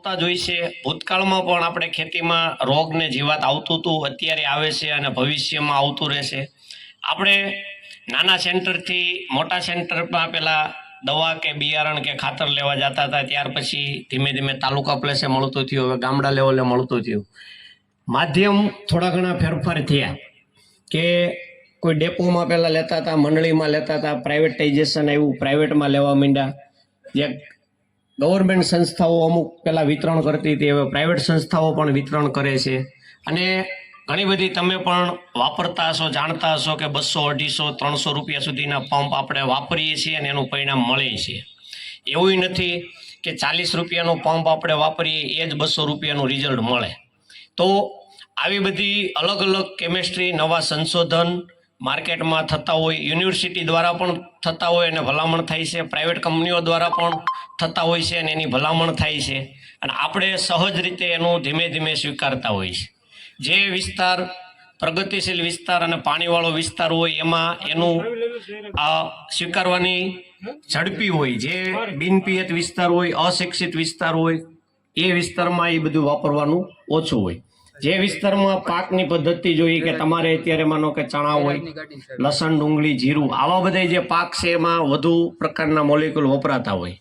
આવતા જ છે. ભૂતકાળમાં પણ આપણે ખેતીમાં રોગ ને જીવાત આવતું હતું, અત્યારે આવે છે અને ભવિષ્યમાં આવતું રહેશે. આપણે નાના સેન્ટરથી મોટા સેન્ટરમાં પેલા દવા કે બિયારણ કે ખાતર લેવા જતા હતા. ત્યાર પછી ધીમે ધીમે તાલુકા પ્લેસે મળતું થયું, હવે ગામડા લેવલે મળતું થયું. માધ્યમ થોડા ઘણા ફેરફાર થયા કે કોઈ ડેપોમાં પહેલાં લેતા હતા, મંડળીમાં લેતા હતા પ્રાઇવેટાઇઝેશન આવ્યું પ્રાઇવેટમાં લેવા માંડ્યા. જે ગવર્મેન્ટ સંસ્થાઓ અમુક પહેલાં વિતરણ કરતી હતી, હવે પ્રાઇવેટ સંસ્થાઓ પણ વિતરણ કરે છે. અને ઘણી બધી તમે પણ વાપરતા હશો, જાણતા હશો કે બસો, અઢીસો, ત્રણસો રૂપિયા સુધીના પંપ આપણે વાપરીએ છીએ અને એનું પરિણામ મળે છે. એવું નથી કે ચાલીસ રૂપિયાનો પંપ આપણે વાપરીએ, એ જ બસો રૂપિયાનું રિઝલ્ટ મળે. તો આવી બધી અલગ અલગ કેમેસ્ટ્રી નવા સંશોધન માર્કેટમાં થતા હોય યુનિવર્સિટી દ્વારા પણ થતા હોય અને ભલામણ થાય છે પ્રાઇવેટ કંપનીઓ દ્વારા પણ થતા હોય છે અને એની ભલામણ થાય છે અને આપણે સહજ રીતે એનું ધીમે ધીમે સ્વીકારતા હોય છે. જે વિસ્તાર પ્રગતિશીલ વિસ્તાર અને પાણીવાળો વિસ્તાર હોય એમાં એનું આ સ્વીકારવાની ઝડપી હોય. જે બિનપિયત વિસ્તાર હોય, અશિક્ષિત વિસ્તાર હોય, એ વિસ્તારમાં એ બધું વાપરવાનું ઓછું હોય. જે વિસ્તારમાં પાકની પદ્ધતિ જોઈએ કે તમારે અત્યારે માનો કે ચણા હોય, લસણ, ડુંગળી, જીરું, આવા બધા જે પાક છે એમાં વધુ પ્રકારના મોલિક્યુલ વપરાતા હોય.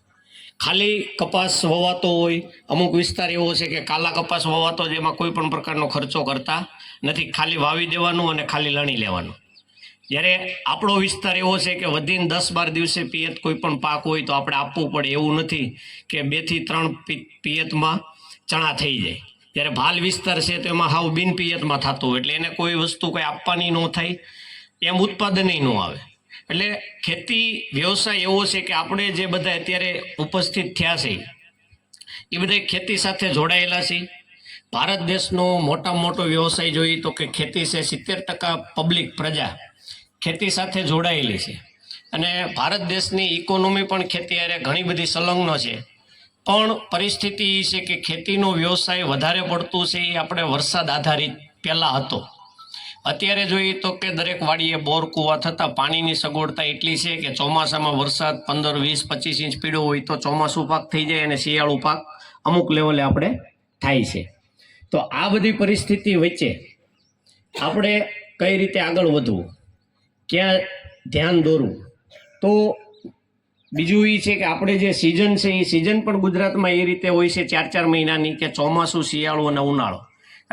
ખાલી કપાસ વવાતો હોય, અમુક વિસ્તાર એવો છે કે કાલા કપાસ વવાતો જેમાં કોઈ પણ પ્રકારનો ખર્ચો કરતા નથી. ખાલી વાવી દેવાનું અને ખાલી લણી લેવાનું. જ્યારે આપણો વિસ્તાર એવો છે કે વધીને દસ બાર દિવસે પિયત કોઈ પણ પાક હોય તો આપણે આપવું પડે. એવું નથી કે બેથી ત્રણ પિયતમાં ચણા થઈ જાય. જ્યારે ભાલ વિસ્તાર છે તો એમાં હાવ બિન પિયતમાં થતું હોય. એટલે એને કોઈ વસ્તુ કંઈ આપવાની ન થાય. એમ ઉત્પાદનય ન આવે. એટલે ખેતી, વ્યવસાય એવો છે કે આપણે જે બધા અત્યારે ઉપસ્થિત થયા છે, એ બધા ખેતી સાથે જોડાયેલા છે. ભારત દેશનો મોટામાં મોટો વ્યવસાય જોઈએ તો કે ખેતી છે સિત્તેર ટકા પબ્લિક પ્રજા ખેતી સાથે જોડાયેલી છે. અને ભારત દેશની ઇકોનોમી પણ ખેતી અરે ઘણી બધી સંલગ્ન છે. પણ પરિસ્થિતિ એ છે કે ખેતીનો વ્યવસાય વધારે પડતું છે એ આપણે વરસાદ આધારિત પહેલાં હતો. અત્યારે જોઈએ તો કે દરેક વાડીએ બોર કૂવા થતાં પાણીની સગવડતા એટલી છે કે ચોમાસામાં વરસાદ પંદર, વીસ, પચીસ ઇંચ પીડો હોય તો ચોમાસું પાક થઈ જાય અને શિયાળુ પાક અમુક લેવલે આપણે થાય છે. તો આ બધી પરિસ્થિતિ વચ્ચે આપણે કઈ રીતે આગળ વધવું? ક્યાં ધ્યાન દોરવું? તો બીજું એ છે કે આપણે જે સિઝન છે એ સિઝન પણ ગુજરાતમાં એ રીતે હોય છે, ચાર ચાર મહિનાની કે ચોમાસું, શિયાળુ અને ઉનાળો.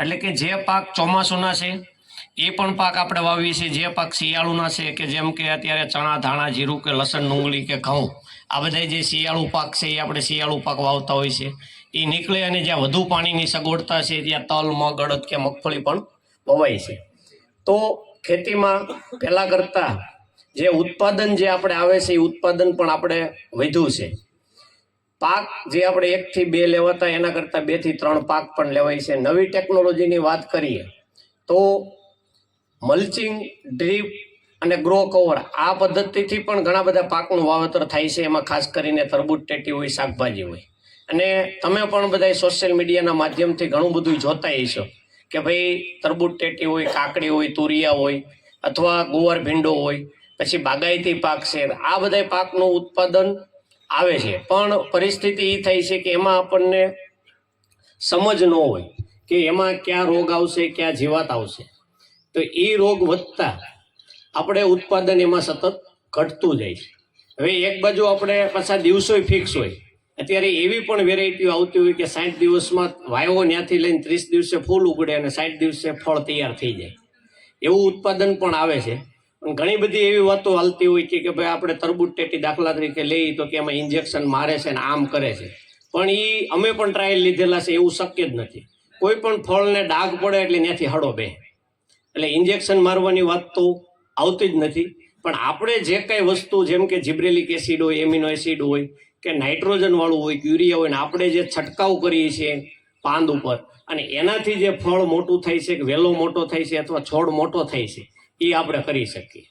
એટલે કે જે પાક ચોમાસુના છે એ પણ પાક આપણે વાવીએ છીએ. જે પાક શિયાળુના છે કે જેમ કે અત્યારે ચણા, ધાણા, જીરું કે લસણ, ડુંગળી કે ઘઉં, આ બધા જે શિયાળુ પાક છે એ આપણે શિયાળુ પાક વાવતા હોય છે. એ નીકળે અને જ્યાં વધુ પાણીની સગવડતા છે ત્યાં તલ, મગ, અડદ કે મગફળી પણ વવાય છે. તો ખેતીમાં પહેલાં કરતાં જે ઉત્પાદન જે આપણે આવે છે એ ઉત્પાદન પણ આપણે વધ્યું છે. પાક જે આપણે એકથી બે લેવાતા એના કરતાં બેથી ત્રણ પાક પણ લેવાય છે. નવી ટેકનોલોજીની વાત કરીએ તો મલ્ચિંગ ડ્રીપ અને ગ્રો કવર આ પદ્ધતિથી પણ ઘણા બધા પાકનું વાવેતર થાય છે. એમાં ખાસ કરીને તરબૂચ ટેટી હોય, શાકભાજી હોય. અને તમે પણ બધા સોશિયલ મીડિયાના માધ્યમથી ઘણું બધું જોતા હશો કે ભાઈ તરબૂચ ટેટી હોય, કાકડી હોય, તુરિયા હોય અથવા ગુવાર ભીંડો હોય, પછી બાગાયતી પાક છે. આ બધા પાકનું ઉત્પાદન આવે છે. પણ પરિસ્થિતિ એ થઈ છે કે એમાં આપણને સમજ ન હોય કે એમાં ક્યાં રોગ આવશે, ક્યાં જીવાત આવશે. તો એ રોગ વધતા આપણે ઉત્પાદન એમાં સતત ઘટતું જાય છે. હવે એક બાજુ આપણે પાછા દિવસોય ફિક્સ હોય. અત્યારે એવી પણ વેરાયટીઓ આવતી હોય કે સાઠ દિવસમાં વાયો ત્યાંથી લઈને ત્રીસ દિવસે ફૂલ ઉગડે અને સાઠ દિવસે ફળ તૈયાર થઈ જાય. એવું ઉત્પાદન પણ આવે છે. ઘણી બધી એવી વાતો હાલતી હોય છે કે ભાઈ આપણે તરબૂચ ટેટી દાખલા તરીકે લઈએ તો કે એમાં ઇન્જેક્શન મારે છે ને આમ કરે છે. પણ એ અમે પણ ટ્રાયલ લીધેલા છે એવું શક્ય જ નથી. કોઈ પણ ફળને ડાઘ પડે એટલે ત્યાંથી હળો બે એટલે ઇન્જેક્શન મારવાની વાત તો આવતી જ નથી. પણ આપણે જે કંઈ વસ્તુ, જેમ કે જીબ્રેલિક એસિડ હોય, એમિનો એસિડ હોય, કે નાઇટ્રોજન વાળું હોય, યુરિયા હોય, ને આપણે જે છંટકાવ કરીએ છીએ પાંદ ઉપર, અને એનાથી જે ફળ મોટું થાય છે, કે વેલો મોટો થાય છે, અથવા છોડ મોટો થાય છે, એ આપણે કરી શકીએ.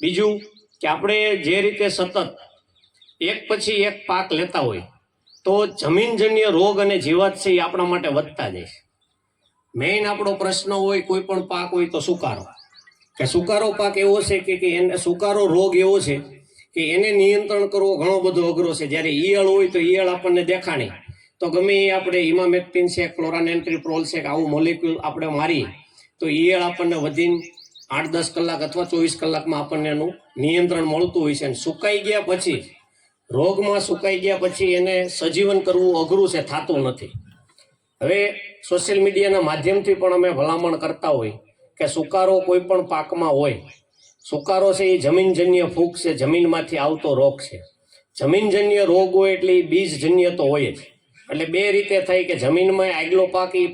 બીજું કે આપણે જે રીતે સતત એક પછી એક પાક લેતા હોય, તો જમીનજન્ય રોગ અને જીવાત છે એ આપણા માટે વધતા જાય છે. મેઇન આપણો પ્રશ્ન હોય, કોઈ પણ પાક હોય તો સુકારો. કે સુકારો પાક એવો છે કે કે એને સુકારો રોગ એવો છે કે એને નિયંત્રણ કરવો ઘણો બધો અઘરો છે. જ્યારે ઈયળ હોય તો ઈયળ આપણને દેખાણી. તો ગમે એ આપણે ઇમામેક્ટિન છે ક્લોરાનેન્ટ્રીપ્રોલ છે કે આવું મોલિક્યુલ આપણે મારી તો ઈયળ આપણને વધીને આઠ દસ કલાક અથવા ચોવીસ કલાકમાં આપણને એનું નિયંત્રણ મળતું હોય છે. અને સુકાઈ ગયા પછી, રોગમાં સુકાઈ ગયા પછી એને સજીવન કરવું અઘરું છે, થતું નથી. હવે સોશિયલ મીડિયાના માધ્યમથી પણ અમે ભલામણ કરતા હોય કે સુકારો કોઈ પણ પાકમાં હોય, સુકારો છે એ જમીનજન્ય ફૂગ છે, જમીનમાંથી આવતો રોગ છે. જમીનજન્ય રોગ હોય એટલે એ બીજજન્ય તો હોય જ. એટલે બે રીતે થાય કે જમીનમાં આગલો પાક એ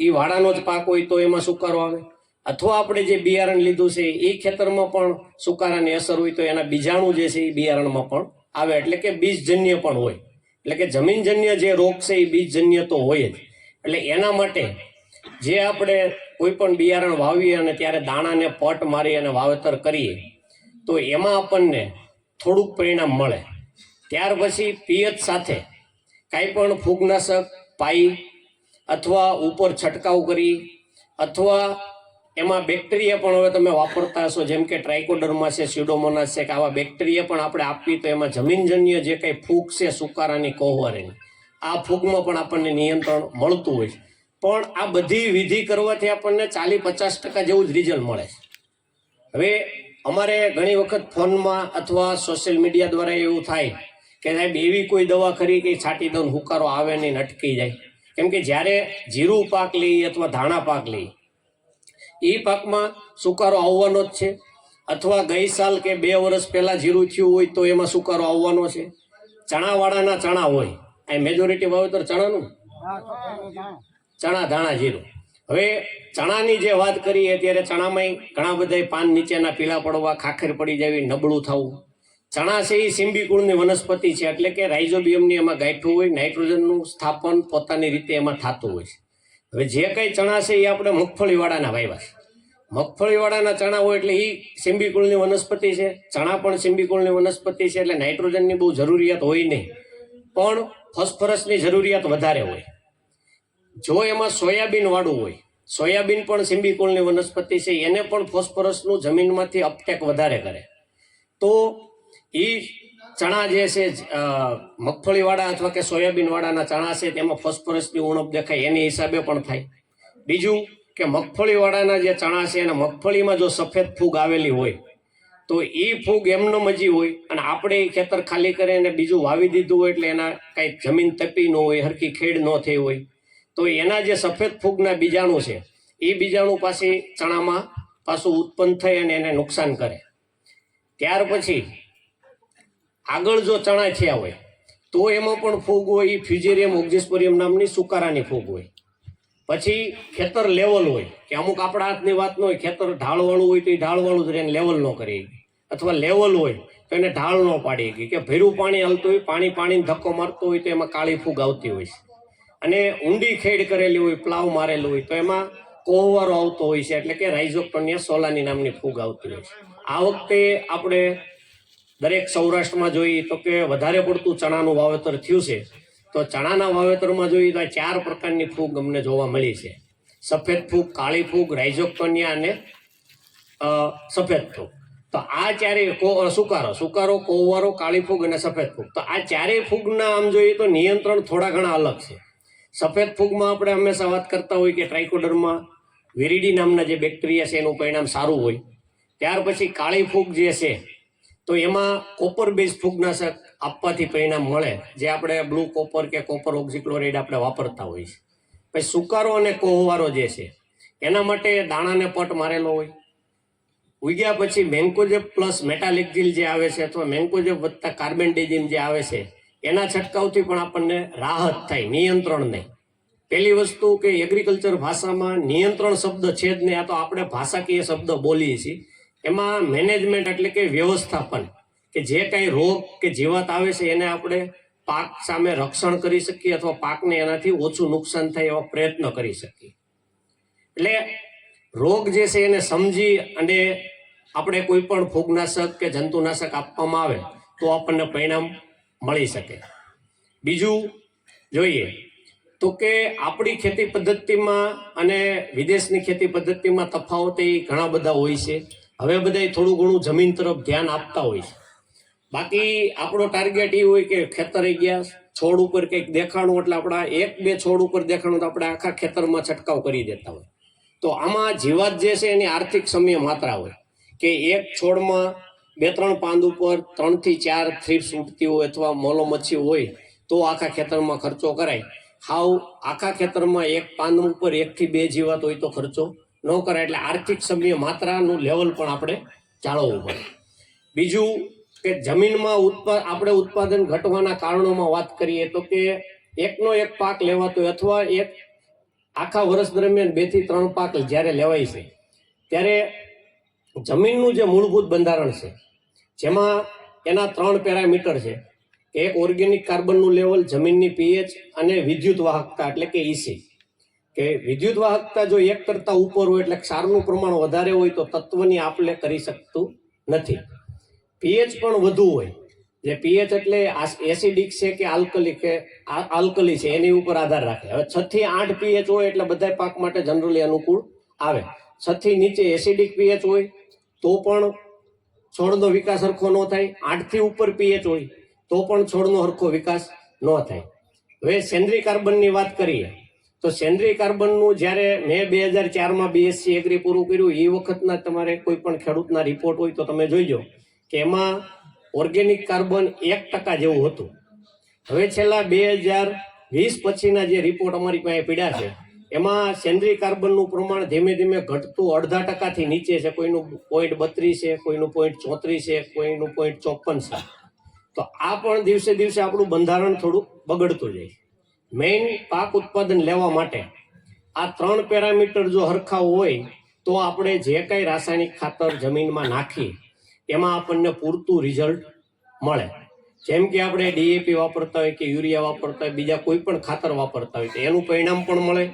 એ વાડાનો જ પાક હોય તો એમાં સુકારો આવે. અથવા આપણે જે બિયારણ લીધું છે એ ખેતરમાં પણ સુકારાની અસર હોય તો એના બીજાણુ જે છે એ બિયારણમાં પણ આવે. એટલે કે બીજજન્ય પણ હોય. એટલે કે જમીનજન્ય જે રોગ છે એ બીજજન્ય તો હોય જ. એટલે એના માટે જે આપણે કોઈ પણ બિયારણ વાવીએ અને ત્યારે દાણાને પટ મારી અને વાવેતર કરીએ, તો એમાં આપણને થોડુંક પરિણામ મળે. ત્યાર પછી પિયત સાથે કાંઈ પણ ફૂગનાશક, પાઈ અથવા ઉપર છંટકાવ કરી અથવા એમાં બેક્ટેરિયા પણ હવે તમે વાપરતા હશો, જેમ કે ટ્રાઇકોડર્મા છે, સ્યુડોમોનાસ છે, કે આવા બેક્ટેરિયા પણ આપણે આપવી તો એમાં જમીનજન્ય જે કંઈ ફૂગ છે સુકારાની કોહવારેની. આ ફૂગમાં પણ આપણને નિયંત્રણ મળતું હોય છે. પણ આ બધી વિધિ કરવાથી આપણને ચાલીસ પચાસ ટકા જેવું જ રિઝલ્ટ મળે છે. હવે અમારે ઘણી વખત ફોનમાં અથવા સોશિયલ મીડિયા દ્વારા એવું થાય કે સાહેબ, એવી કોઈ દવા ખરી કે છાટી દઉં હુકારો આવે નહીં અટકી જાય. કેમ કે જ્યારે જીરું પાક લઈએ અથવા ધાણા પાક લઈએ એ પાકમાં સુકારો આવવાનો જ છે. અથવા ગઈ સાલ કે બે વર્ષ પહેલાં જીરું થયું હોય તો એમાં સુકારો આવવાનો છે. ચણાવાળાના ચણા હોય અહીં મેજોરિટી વાવેતર ચણાનું? ચણા ધાણા જીરું. હવે ચણાની જે વાત કરીએ ત્યારે ચણામાં ઘણા બધા પાન નીચેના પીળા પડવા ખાખર પડી જવી નબળું થવું. ચણા છે એ સિંબી કુળની વનસ્પતિ છે એટલે કે રાઇઝોબિયમની એમાં ગાંઠું હોય નાઇટ્રોજનનું સ્થાપન પોતાની રીતે એમાં થતું હોય છે. હવે જે કંઈ ચણા છે એ આપણે મગફળીવાળાના વાવ્યા છે. મગફળીવાળાના ચણા હોય એટલે એ સિંબી કુળની વનસ્પતિ છે. ચણા પણ સિંબી કુળની વનસ્પતિ છે એટલે નાઇટ્રોજનની બહુ જરૂરિયાત હોય નહીં. પણ ફોસ્ફરસની જરૂરિયાત વધારે હોય. જો એમાં સોયાબીન વાળું હોય, સોયાબીન પણ સિંબી કુળની વનસ્પતિ છે, એને પણ ફોસ્ફરસનું જમીનમાંથી અપટેક વધારે કરે. તો એ ચણા જે છે મગફળીવાળા અથવા કે સોયાબીનવાળાના ચણા છે, તેમાં ફોસ્ફરસની ઉણપ દેખાય, એની હિસાબે પણ થાય. બીજું કે મગફળીવાળાના જે ચણા છે, એના મગફળીમાં જો સફેદ ફૂગ આવેલી હોય તો એ ફૂગ એમનો મજી હોય અને આપણે એ ખેતર ખાલી કરીને બીજું વાવી દીધું હોય એટલે એના કાંઈ જમીન તપી ન હોય, હરખી ખેડ ન થઈ હોય. તો એના જે સફેદ ફૂગના બીજાણુ છે, એ બીજાણુ પાસે ચણામાં પાછું ઉત્પન્ન થઈ અને એને નુકસાન કરે. ત્યાર પછી આગળ જો ચણા થયા હોય, તો એમાં પણ ફૂગ હોય, એ ફ્યુજેરિયમ ઓક્ઝિસ્પોરિયમ નામની સુકારાની ફૂગ હોય. પછી ખેતર લેવલ હોય, કે અમુક આપણા હાથની વાત ન હોય, ખેતર ઢાળવાળું હોય તો એ ઢાળવાળું જ રહે લેવલ ન કરી. અથવા લેવલ હોય, તો એને ઢાળ ન પાડી ગઈ કે ભેરું પાણી હાલતું હોય, પાણી પાણીને ધક્કો મારતો હોય, તો એમાં કાળી ફૂગ આવતી હોય છે. અને ઊંડી ખેડ કરેલી હોય, પ્લાવ મારેલું હોય, તો એમાં કોહવારો આવતો હોય છે, એટલે કે રાઇઝોક્ટોનિયા સોલાની નામની ફૂગ આવતી હોય છે. આ વખતે આપણે દરેક સૌરાષ્ટ્રમાં જોઈએ તો કે વધારે પડતું ચણાનું વાવેતર થયું છે. તો ચણાના વાવેતરમાં જોઈએ તો ચાર પ્રકારની ફૂગ અમને જોવા મળી છે. સફેદ ફૂગ, કાળી ફૂગ, રાઇઝોક્ટોનિયા અને સફેદ ફૂગ. તો આ ચારેય સુકારો. સુકારો કોહવારો કાળી ફૂગ અને સફેદ ફૂગ. તો આ ચારેય ફૂગના આમ જોઈએ તો નિયંત્રણ થોડા ઘણા અલગ છે. સફેદ ફૂગમાં આપણે હંમેશા વાત કરતા હોય કે ટ્રાઇકોડરમાં વિરીડી નામના જે બેક્ટેરિયા છે એનું પરિણામ સારું હોય. ત્યાર પછી કાળી ફૂગ જે છે, તો એમાં કોપર બેઝ ફૂગનાશક આપવાથી પરિણામ મળે, જે આપણે બ્લુ કોપર કે કોપર ઓક્ઝિક્લોરાઇડ આપણે વાપરતા હોઈએ છીએ. પછી સુકારો અને કોહવારો જે છે, એના માટે દાણાને પટ મારેલો હોય ઉગ્યા પછી મેન્કોજેબ પ્લસ મેટાલિકઝિલ જે આવે છે અથવા મેન્કોજેબ વધતા કાર્બેન્ડેજિમ જે આવે છે, એના છંટકાવથી પણ આપણને રાહત થાય, નિયંત્રણ નહીં. પહેલી વસ્તુ કે એગ્રીકલ્ચર ભાષામાં નિયંત્રણ શબ્દ છે જ નહીં, આ તો આપણે ભાષાકીય શબ્દ બોલીએ છીએ. એમાં મેનેજમેન્ટ એટલે કે વ્યવસ્થાપન, કે જે કાંઈ રોગ કે જીવાત આવે છે એને આપણે પાક સામે રક્ષણ કરી શકીએ અથવા પાકને એનાથી ઓછું નુકસાન થાય એવા પ્રયત્ન કરી શકીએ. એટલે રોગ જે છે એને સમજી અને આપણે કોઈ પણ ફૂગનાશક કે જંતુનાશક આપવામાં આવે તો આપણને પરિણામ મળી શકે. બીજું જોઈએ તો કે આપણી ખેતી પદ્ધતિમાં અને વિદેશની ખેતી પદ્ધતિમાં તફાવત એ ઘણા બધા હોય છે. હવે બધા થોડું ઘણું જમીન તરફ ધ્યાન આપતા હોય છે. બાકી આપણો ટાર્ગેટ એ હોય કે ખેતરે ગયા, છોડ ઉપર કંઈક દેખાણું, એટલે આપણા એક બે છોડ ઉપર દેખાણું તો આપણે આખા ખેતરમાં છંટકાવ કરી દેતા હોય. તો આમાં જીવાત જે છે એની આર્થિક સમય માત્રા હોય. કે એક છોડમાં બે ત્રણ પાંદ ઉપર ત્રણથી ચાર થ્રીપ્સ ઉઠતી હોય અથવા મોલો મચ્છી હોય, તો આખા ખેતરમાં ખર્ચો કરાય. હાવ આખા ખેતરમાં એક પાંદ ઉપર એકથી બે જીવાત હોય તો ખર્ચો ન કરાય. એટલે આર્થિક સમય માત્રાનું લેવલ પણ આપણે જાળવવું પડે. બીજું કે જમીનમાં ઉત્પા, આપણે ઉત્પાદન ઘટવાના કારણોમાં વાત કરીએ તો કે એકનો એક પાક લેવાતો અથવા એક આખા વર્ષ દરમિયાન બેથી ત્રણ પાક જ્યારે લેવાય છે, ત્યારે જમીનનું જે મૂળભૂત બંધારણ છે, જેમાં એના ત્રણ પેરામીટર છે એક ઓર્ગેનિક કાર્બનનું લેવલ, જમીનની પીએચ અને વિદ્યુત વાહકતા એટલે કે ઈસી કે વિદ્યુત વાહકતા જો એક કરતા ઉપર હોય, એટલે ક્ષારનું પ્રમાણ વધારે હોય, તો તત્વની આપલે કરી શકતું નથી. પીએચ પણ વધુ હોય જે પીએચ એટલે એસિડિક છે કે આલ્કલી કે આલ્કલી છે, એની ઉપર આધાર રાખે. હવે છ આઠ પીએચ હોય એટલે બધા પાક માટે જનરલી અનુકૂળ આવે. છ નીચે એસિડિક પીએચ હોય તો પણ છોડનો વિકાસ સરખો ન થાય. આઠથી ઉપર પીએચ હોય તો પણ છોડનો સરખો વિકાસ ન થાય. હવે સેન્દ્રીય કાર્બનની વાત કરીએ, તો સેન્દ્રીય કાર્બનનું જ્યારે મેં બે હજાર ચારમાં બીએસસી એગ્રી પૂરું કર્યું એ વખતના તમારે કોઈ પણ ખેડૂતના રિપોર્ટ હોય તો તમે જોઈજો કે એમાં ઓર્ગેનિક કાર્બન એક ટકા જેવું હતું. હવે છેલ્લા બે હજાર વીસ પછીના જે રિપોર્ટ અમારી પાસે પીડ્યા છે, એમાં સેન્દ્રીય કાર્બનનું પ્રમાણ ધીમે ધીમે ઘટતું અડધા ટકાથી નીચે છે. કોઈનું પોઈન્ટ બત્રીસ છે, કોઈનું પોઈન્ટ ચોત્રીસ છે, કોઈનું પોઈન્ટ ચોપન છે. તો આ પણ દિવસે દિવસે આપણું બંધારણ થોડું બગડતું જાય મેઇન પાક ઉત્પાદન લેવા માટે આ ત્રણ પેરામીટર જો હરખા હોય, તો આપણે જે કાંઈ રાસાયણિક ખાતર જમીનમાં નાખીએ એમાં આપણને પૂરતું રિઝલ્ટ મળે. જેમ કે આપણે ડીએપી વાપરતા હોય કે યુરિયા વાપરતા હોય, બીજા કોઈ પણ ખાતર વાપરતા હોય તો એનું પરિણામ પણ મળે.